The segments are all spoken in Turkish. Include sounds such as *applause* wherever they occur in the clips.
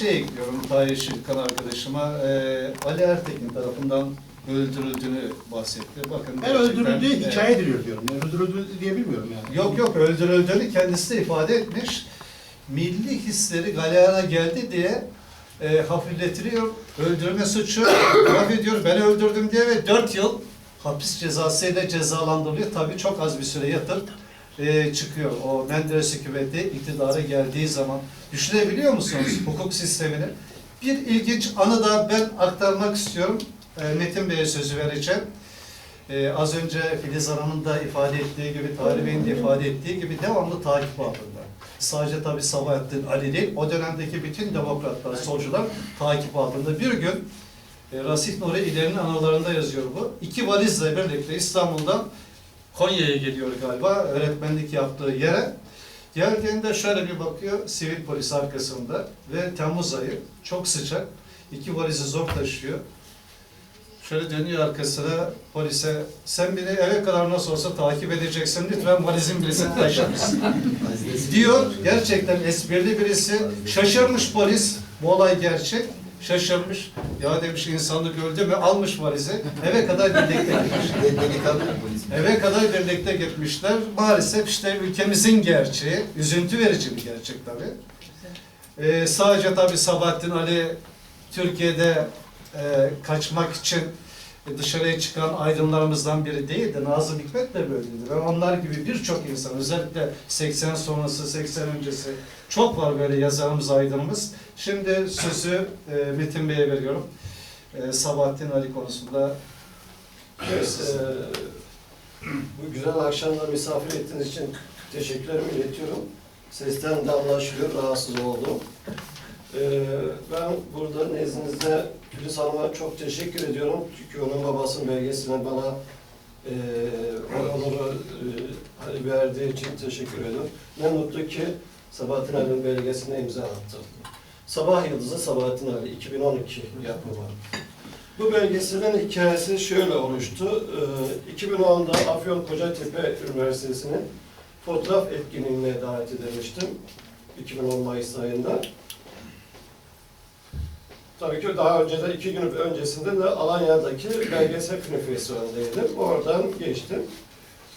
şey ekliyorum Tahir Şirkan arkadaşıma. Ee, Ali Ertekin tarafından öldürüldüğünü bahsetti. Bakın Ben öldürüldüğü e, hikaye ediliyor diyorum. Yani öldürüldü diye bilmiyorum yani. Yok yok öldürüldüğünü kendisi de ifade etmiş. Milli hisleri galeyana geldi diye e, hafifletiliyor. Öldürme suçu *coughs* itiraf ediyor. Ben öldürdüm diye ve 4 yıl hapis cezasıyla cezalandırılıyor. Tabii çok az bir süre yatıp e, çıkıyor. O Menderes hükümeti iktidara geldiği zaman. Düşünebiliyor musunuz hukuk sistemini? Bir ilginç anı da ben aktarmak istiyorum. E, Metin Bey'e sözü vereceğim. Ee, az önce Filiz Hanım'ın da ifade ettiği gibi, Tarih Bey'in de ifade ettiği gibi devamlı takip altında. Sadece tabii Sabahattin Ali değil, o dönemdeki bütün demokratlar, solcular takip altında. Bir gün e, Rasih Nuri İleri'nin anılarında yazıyor bu. İki valizle birlikte İstanbul'dan Konya'ya geliyor galiba, öğretmenlik yaptığı yere. Geldiğinde şöyle bir bakıyor, sivil polis arkasında ve Temmuz ayı, çok sıcak. İki valizi zor taşıyor. Şöyle dönüyor arkasına polise sen beni eve kadar nasıl olsa takip edeceksin lütfen valizin birisini taşır mısın? *laughs* diyor. Gerçekten esprili birisi. Şaşırmış polis. Bu olay gerçek. Şaşırmış. Ya demiş insanlık öldü mü? Almış valizi. Eve kadar birlikte gitmiş. *laughs* Delikanlı bir polis. Eve kadar birlikte gitmişler. Maalesef işte ülkemizin gerçeği. Üzüntü verici bir gerçek tabii. Ee, sadece tabii Sabahattin Ali Türkiye'de e, kaçmak için dışarıya çıkan aydınlarımızdan biri değildi. Nazım Hikmet de böyleydi. Ve onlar gibi birçok insan, özellikle 80 sonrası, 80 öncesi çok var böyle yazarımız, aydınımız. Şimdi sözü e, Metin Bey'e veriyorum. E, Sabahattin Ali konusunda Evet, eee, bu güzel akşamda misafir ettiğiniz için teşekkürlerimi iletiyorum. Sesten de anlaşılıyor, rahatsız oldum. Eee, ben burada nezdinizde Filiz Hanım'a çok teşekkür ediyorum. Çünkü onun babasının belgesini bana eee o onuru eee, verdiği için teşekkür ediyorum. Ne mutlu ki Sabahattin Ali'nin belgesine imza attım. Sabah Yıldızı Sabahattin Ali 2012 yapımı. Bu belgeselin hikayesi şöyle oluştu. Ee, 2010'da Afyon Kocatepe Üniversitesi'nin fotoğraf etkinliğine davet edilmiştim. 2010 Mayıs ayında. Tabii ki daha önce de iki gün öncesinde de Alanya'daki belgesel film festivalindeydim. Oradan geçtim.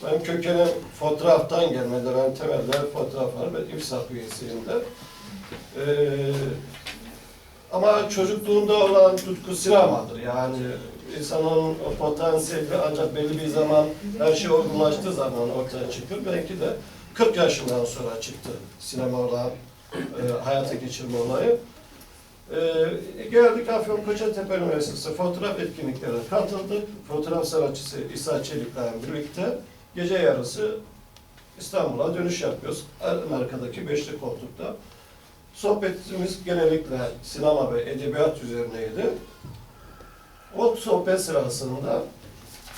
Ben kökenim fotoğraftan gelmedi. Ben temelde fotoğraf var ve İFSAP üyesiyim de. Ee, ama çocukluğunda olan tutku sinemadır. Yani insanın potansiyeli ancak belli bir zaman her şey olgunlaştığı zaman ortaya çıkıyor. Belki de 40 yaşından sonra çıktı sinema olan e, hayata geçirme olayı. E, geldik Afyon Kocatepe Üniversitesi fotoğraf etkinliklerine katıldık. Fotoğraf sanatçısı İsa Çelik'le birlikte gece yarısı İstanbul'a dönüş yapıyoruz. En arkadaki beşli koltukta. Sohbetimiz genellikle sinema ve edebiyat üzerineydi. O sohbet sırasında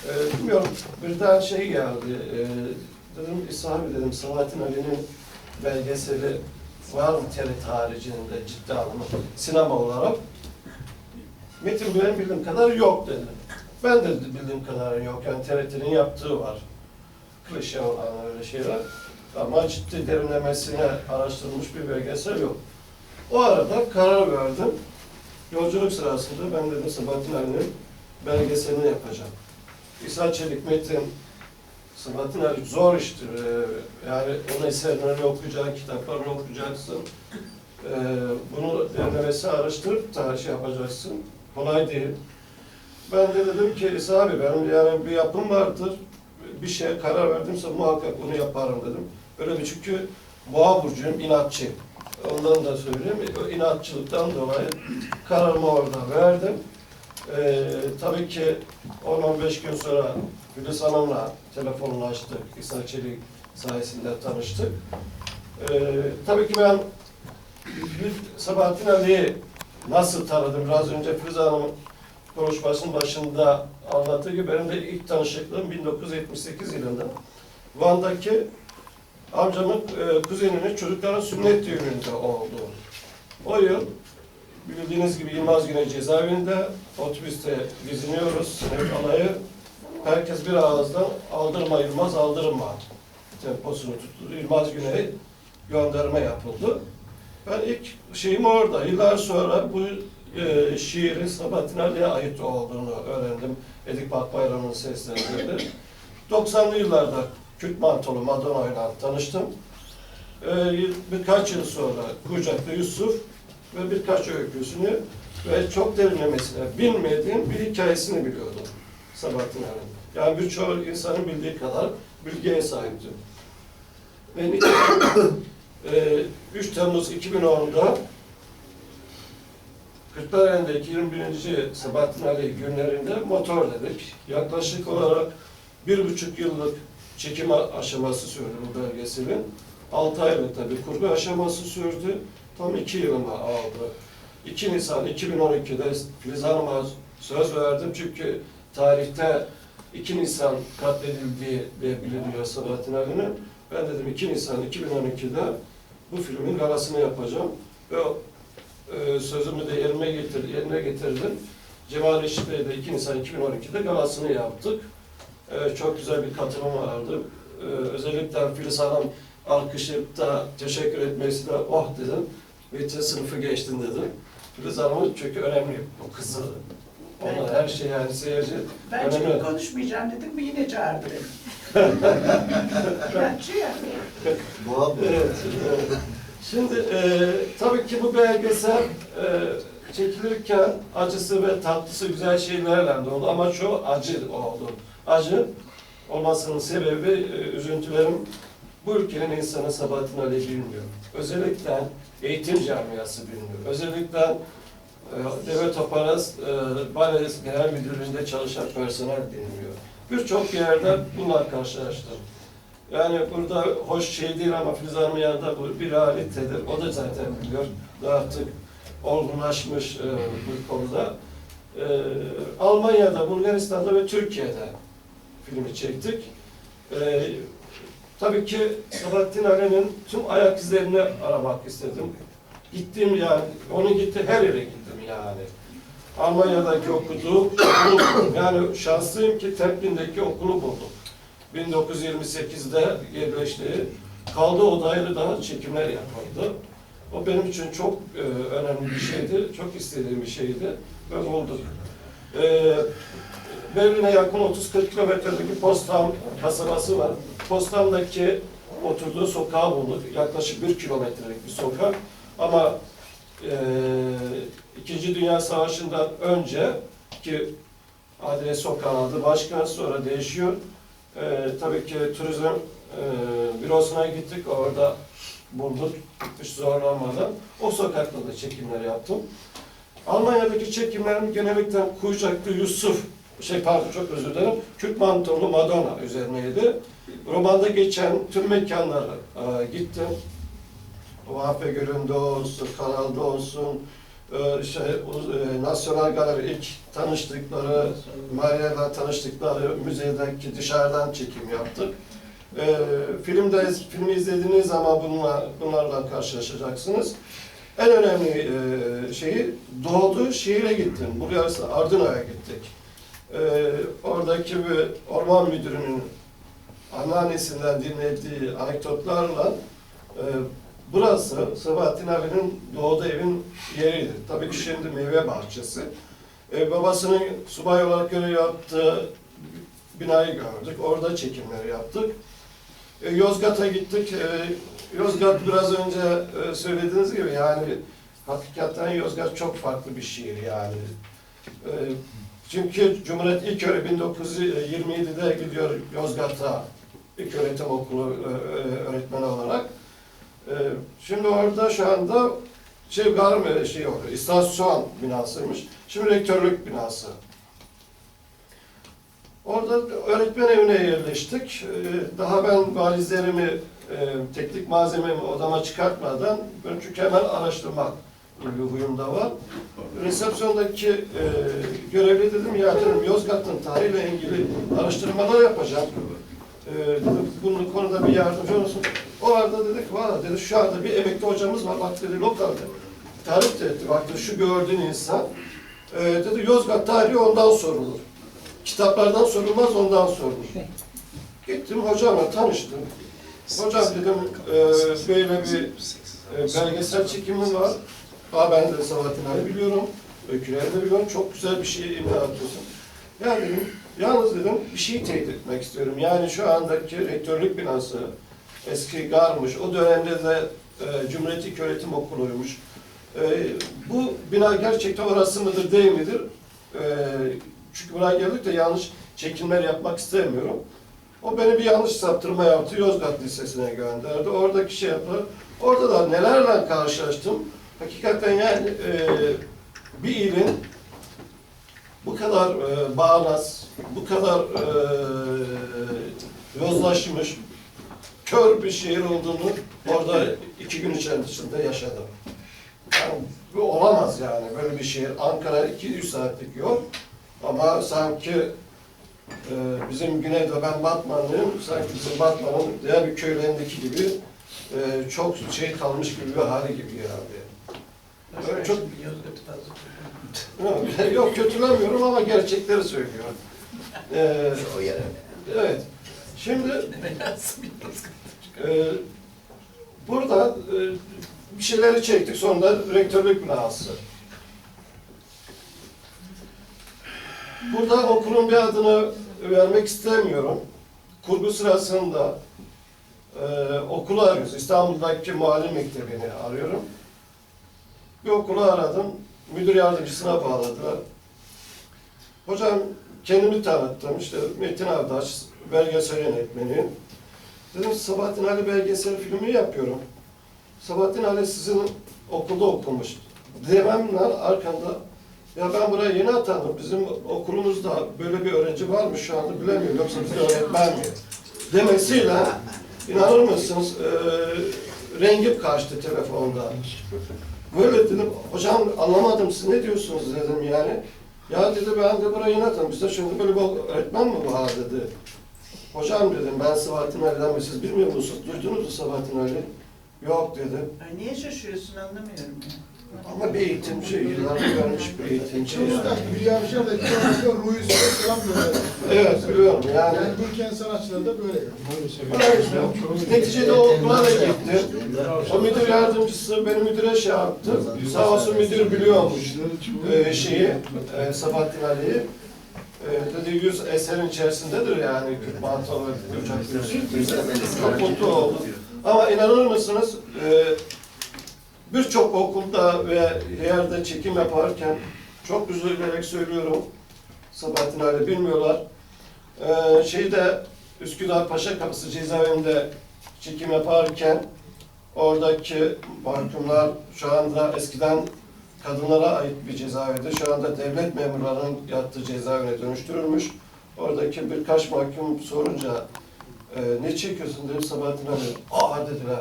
e, bilmiyorum birden şey geldi. E, dedim İsa abi dedim Sabahattin Ali'nin belgeseli mı TRT haricinde ciddi anlamda sinema olarak? Metin benim bildiğim kadar yok dedi. Ben de bildiğim kadar yok. Yani TRT'nin yaptığı var. Klişe olan öyle şeyler. Ama ciddi derinlemesine araştırılmış bir belgesel yok. O arada karar verdim. Yolculuk sırasında ben dedim Sabahattin Ali'nin belgeselini yapacağım. İsa Çelik Metin, Sabahattin Ali zor iştir. Ee, Yani onun eserlerini okuyacaksın, kitaplarını okuyacaksın. Ee, Bunu derinlemesine araştırıp da şey yapacaksın. Kolay değil. Ben de dedim ki İsa abi benim yani bir yapım vardır. Bir şeye karar verdimse muhakkak bunu yaparım dedim. Öyle bir çünkü boğa burcuyum, inatçıyım. Ondan da söyleyeyim. O inatçılıktan dolayı kararımı orada verdim. Ee, tabii ki 10-15 gün sonra Filiz Hanım'la telefonlaştık. İsa Çelik sayesinde tanıştık. Ee, tabii ki ben Sabahattin Ali'yi nasıl tanıdım? Biraz önce Filiz Hanım'ın konuşmasının başında anlattığı gibi benim de ilk tanışıklığım 1978 yılında Van'daki amcamın e, kuzeninin çocukların sünnet düğününde oldu. O yıl bildiğiniz gibi Yılmaz Güney cezaevinde otobüste geziniyoruz, sınıf alayı. Herkes bir ağızdan aldırma Yılmaz aldırma temposunu tuttu. Yılmaz Güney gönderme yapıldı. Ben ilk şeyim orada. Yıllar sonra bu e, şiirin Sabahattin Ali'ye ait olduğunu öğrendim. Edip Akbayram'ın seslendirdi. *clears throat* 90'lı yıllarda Kürt Mantolu Madonna ile tanıştım. E, birkaç yıl sonra Kucaklı Yusuf ve birkaç öyküsünü ve çok derinlemesine bilmediğim bir hikayesini biliyordum Sabahattin Ali'nin. Yani birçok insanın bildiği kadar bilgiye sahiptim. Ve *coughs* e, 3 Temmuz 2010'da Kırklareli'ndeki 21. Sabahattin Ali günlerinde motor dedik. Yaklaşık olarak bir buçuk yıllık çekim aşaması sürdü bu belgeselin. 6 aylık da bir kurgu aşaması sürdü. Tam iki yılımı aldı. 2 Nisan 2012'de Filiz Hanım'a söz verdim çünkü tarihte 2 Nisan katledildiği de biliniyor Sabahattin Ali'nin. Ben dedim 2 Nisan 2012'de bu filmin galasını yapacağım. Ve e, sözümü de yerine, getir, yerine getirdim. Cemal Reşit Bey de 2 Nisan 2012'de galasını yaptık. E, çok güzel bir katılım vardı. E, özellikle Filiz Hanım alkışlayıp da teşekkür etmesi de oh dedim. Ve sınıfı geçtin dedim. Filiz Hanım'ın çünkü önemli bu kızı. Ona her şey yani seyirci Ben önemli. çok konuşmayacağım dedim mi yine çağırdı beni. *laughs* Bence yani. Evet. evet. Şimdi e, tabii ki bu belgesel e, çekilirken acısı ve tatlısı güzel şeylerle dolu ama şu acı oldu. Acı olmasının sebebi e, üzüntülerim bu ülkenin insanı Sabahattin Ali bilmiyor. Özellikle eğitim camiası bilmiyor. Özellikle e, Devlet Operas e, Bale Genel Müdürlüğü'nde çalışan personel bilmiyor. Birçok yerde bunlar karşılaştım. Yani burada hoş şey değil ama Filiz Hanım'ın yanında bu bir realitedir. O da zaten biliyor. Artık olgunlaşmış e, bu konuda. E, Almanya'da, Bulgaristan'da ve Türkiye'de filmi çektik. E, tabii ki Sabahattin Ali'nin tüm ayak izlerini aramak istedim. Gittim yani, onu gitti her yere gittim yani. Almanya'daki okulu. *coughs* Yani şanslıyım ki Templin'deki okulu buldum. 1928'de yerleştiği kaldığı odayla daha çekimler yapıldı. O benim için çok e, önemli bir şeydi, çok istediğim bir şeydi ve bulduk. E, Berlin'e yakın 30-40 kilometredeki Potsdam kasabası var. Potsdam'daki oturduğu sokağı bulduk. Yaklaşık bir kilometrelik bir sokak. Ama e, İkinci Dünya Savaşı'ndan önce ki Adile Sokağı'nın adı başka sonra değişiyor. Ee, tabii ki turizm e, bürosuna gittik, orada bulduk hiç zorlanmadan. O sokakta da çekimler yaptım. Almanya'daki çekimlerim genellikle Kuyucaklı Yusuf, şey pardon çok özür dilerim, Kürt Mantolu Madonna üzerineydi. Romanda geçen tüm mekanlara e, gittim. Vafe Gölü'nde olsun, kanalda olsun, e, şey, e, Nasyonel Galeri ilk tanıştıkları, Maria'yla tanıştıkları müzedeki dışarıdan çekim yaptık. E, filmde filmi izlediğiniz zaman bununla, bunlarla karşılaşacaksınız. En önemli e, şeyi doğduğu şehire gittim. Buraya Ardına'ya gittik. E, oradaki bir orman müdürünün anneannesinden dinlediği anekdotlarla e, Burası Sabahattin Ali'nin doğduğu evin yeriydi. Tabii ki şimdi meyve bahçesi. Ee, babasının subay olarak görev yaptığı binayı gördük. Orada çekimleri yaptık. Ee, Yozgat'a gittik. Ee, Yozgat biraz önce e, söylediğiniz gibi yani hakikaten Yozgat çok farklı bir şehir yani. Ee, çünkü Cumhuriyet İlköğretim 1927'de gidiyor Yozgat'a ilk öğretim okulu e, e, öğretmeni olarak. Ee, Şimdi orada şu anda şey garme şey oluyor, istasyon binasıymış. Şimdi rektörlük binası. Orada öğretmen evine yerleştik. Ee, Daha ben valizlerimi, e, teknik malzememi odama çıkartmadan, ben çünkü hemen araştırmak gibi bir huyum da var. Resepsiyondaki e, görevli dedim ya dedim Yozgat'ın tarihiyle ilgili araştırmalar yapacağım. E, dedim, bunun konuda bir yardımcı olsun. O arada dedik valla dedi şu anda bir emekli hocamız var bak dedi lokalde. Tarif de etti bak dedi şu gördüğün insan. E, dedi Yozgat tarihi ondan sorulur. Kitaplardan sorulmaz ondan sorulur. Gittim hocamla tanıştım. Hocam dedim e, böyle bir e, belgesel çekimim var. Aa, ben de Sabahattin Ali biliyorum. Öyküleri de biliyorum. Çok güzel bir şey imza atıyorsun. Yani dedim, yalnız dedim bir şeyi teyit etmek istiyorum. Yani şu andaki rektörlük binası eski garmış. O dönemde de e, Cumhuriyet İlköğretim Okulu'ymuş. E, bu bina gerçekten orası mıdır değil midir? E, çünkü buraya geldik de yanlış çekimler yapmak istemiyorum. O beni bir yanlış saptırma yaptı. Yozgat Lisesi'ne gönderdi. Oradaki şey yaptı. Orada da nelerle karşılaştım. Hakikaten yani e, bir ilin bu kadar e, bağnaz, bu kadar e, yozlaşmış, kör bir şehir olduğunu orada iki gün içerisinde yaşadım. Yani bu olamaz yani böyle bir şehir. Ankara 2-3 saatlik yol ama sanki e, bizim güneyde ben Batmanlıyım, sanki bizim Batman'ın diğer bir köylerindeki gibi e, çok şey kalmış gibi bir hali gibi yani. Evet, çok- Yok kötülemiyorum ama gerçekleri söylüyorum. Ee, O yer evet. Şimdi e, burada e, bir şeyleri çektik sonra rektörlük binası. Burada okulun bir adını vermek istemiyorum. Kurgu sırasında e, okulu arıyoruz. İstanbul'daki muallim mektebini arıyorum. Bir okulu aradım. Müdür yardımcısına bağladılar. Hocam kendimi tanıttım. İşte Metin Ardaş, belgesel yönetmeni. Dedim Sabahattin Ali belgesel filmi yapıyorum. Sabahattin Ali sizin okulda okumuş. Dememle arkanda ya ben buraya yeni atandım. Bizim okulumuzda böyle bir öğrenci var mı şu anda bilemiyorum. Yoksa bizde öğretmen mi? Demesiyle inanır mısınız eee rengim kaçtı telefonda. Böyle dedim, hocam anlamadım siz ne diyorsunuz dedim yani. Ya dedi ben de buraya yeni atandım. Bizde şimdi böyle bir öğretmen mi var dedi. Hocam dedim ben Sabahattin Ali'den siz bilmiyor musunuz? Duydunuz mu Sabahattin Ali? Yok dedi. Ay niye şaşıyorsun anlamıyorum ya. Ama bir eğitimci, yıllardır görmüş bir eğitimci. yani. Usta Hülya Avşar da çoğunlukla Ruhi Süleyman falan böyle. Evet biliyorum yani. Yani bu kent sanatçıları da böyle. Ama işte, Neticede o okula da gittim. O müdür yardımcısı beni müdüre şey yaptı. Sağ olsun müdür biliyormuş e, şeyi, e, Sabahattin Ali'yi. E, dedi yüz eserin içerisindedir yani Kürt. Çok mutlu oldum. Ama inanır mısınız e, birçok okulda ve yerde çekim yaparken çok üzülerek söylüyorum Sabahattin Ali bilmiyorlar. E, şeyde Üsküdar Paşa Kapısı cezaevinde çekim yaparken oradaki mahkumlar şu anda eskiden kadınlara ait bir cezaevidir. Şu anda devlet memurlarının yattığı cezaevine dönüştürülmüş. Oradaki birkaç mahkum sorunca e, ne çekiyorsun dedim Sabahattin Ali. Aa dediler.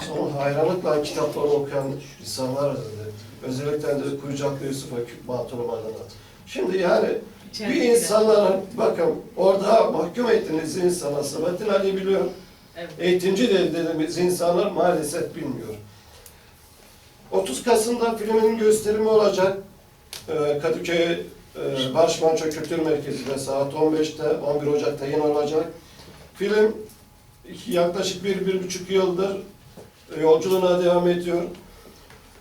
Biz onun hayranlıkla kitaplarını okuyan insanlarız dedi. Özellikle de Kuyucaklı Yusuf Akif Matulum adına. Şimdi yani bir insanların, bakın orada mahkum ettiğiniz insana, Sabahattin Ali biliyor, Evet. eğitimci de dediğimiz insanlar maalesef bilmiyor. 30 Kasım'da filmin gösterimi olacak. Ee, Kadıköy e, Barış Manço Kültür Merkezi'nde saat 15'te, 11 Ocak'ta yine olacak. Film yaklaşık bir, bir buçuk yıldır yolculuğuna devam ediyor.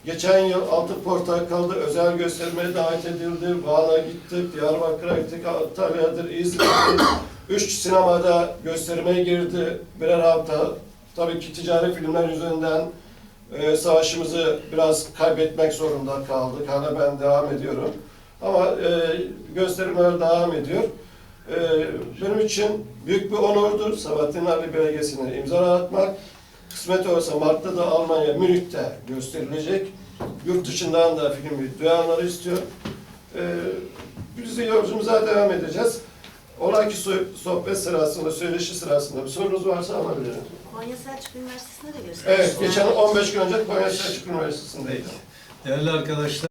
Geçen yıl Altın Portakal'da özel göstermeye davet edildi. Van'a gittik, Diyarbakır'a gittik, Antalya'dır, İzmir'dir. *clears throat* Üç sinemada gösterime girdi birer hafta. Tabii ki ticari filmler yüzünden e, savaşımızı biraz kaybetmek zorunda kaldık. Hala ben devam ediyorum. Ama e, gösterimler devam ediyor. E, benim için büyük bir onurdur Sabahattin Ali belgesine imza atmak. Kısmet olsa Mart'ta da Almanya, Münih'te gösterilecek. Yurt dışından da filmi duyanları istiyor. E, biz de yolculuğumuza devam edeceğiz. So- sohbet sırasında, söyleşi sırasında bir sorunuz varsa alabilirim. Konya Selçuk Üniversitesi'nde de gösteriyor. Evet, geçen 15 gün önce Konya Selçuk Üniversitesi'ndeydim. Değerli arkadaşlar.